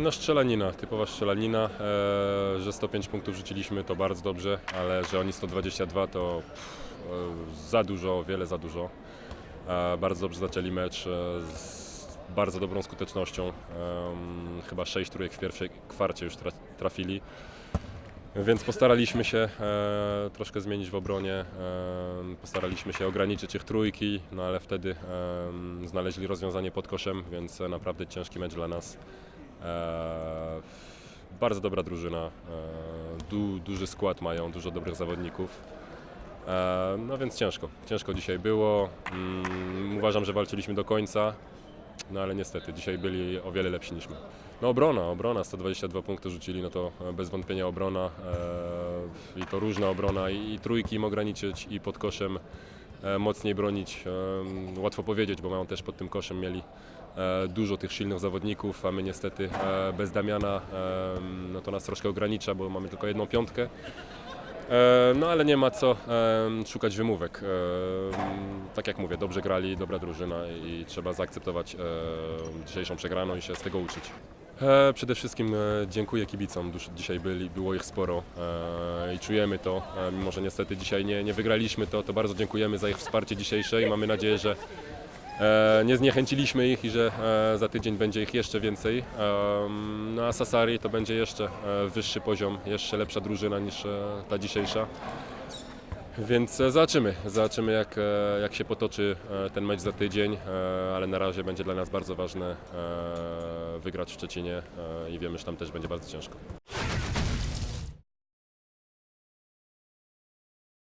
No strzelanina, typowa strzelanina, e, że 105 punktów rzuciliśmy to bardzo dobrze, ale że oni 122 to e, za dużo, wiele za dużo. E, bardzo dobrze zaczęli mecz z bardzo dobrą skutecznością. Chyba 6 trójek w pierwszej kwarcie już tra- trafili. Więc postaraliśmy się e, troszkę zmienić w obronie, e, postaraliśmy się ograniczyć ich trójki, no ale wtedy e, znaleźli rozwiązanie pod koszem, więc naprawdę ciężki mecz dla nas. E, bardzo dobra drużyna, e, du, duży skład mają, dużo dobrych zawodników. E, no więc ciężko, ciężko dzisiaj było. Mm, uważam, że walczyliśmy do końca, no ale niestety dzisiaj byli o wiele lepsi niż my. No obrona, obrona, 122 punkty rzucili, no to bez wątpienia obrona i to różna obrona i, trójki im ograniczyć i pod koszem mocniej bronić. E, łatwo powiedzieć, bo mają też pod tym koszem mieli e, dużo tych silnych zawodników, a my niestety e, bez Damiana e, no to nas troszkę ogranicza, bo mamy tylko jedną piątkę. E, No ale nie ma co szukać wymówek. E, Tak jak mówię, dobrze grali, dobra drużyna i trzeba zaakceptować e, dzisiejszą przegraną i się z tego uczyć. E, Przede wszystkim e, dziękuję kibicom, Duż- dzisiaj byli, było ich sporo e, i czujemy to, E, mimo że niestety dzisiaj nie, nie wygraliśmy to, to bardzo dziękujemy za ich wsparcie dzisiejsze i mamy nadzieję, że E, Nie zniechęciliśmy ich i że e, za tydzień będzie ich jeszcze więcej. Em, No a Sassari to będzie jeszcze e, wyższy poziom, jeszcze lepsza drużyna niż e, ta dzisiejsza. Więc e, zobaczymy, zobaczymy jak, e, jak się potoczy e, ten mecz za tydzień, e, ale na razie będzie dla nas bardzo ważne e, wygrać w Szczecinie e, i wiemy, że tam też będzie bardzo ciężko.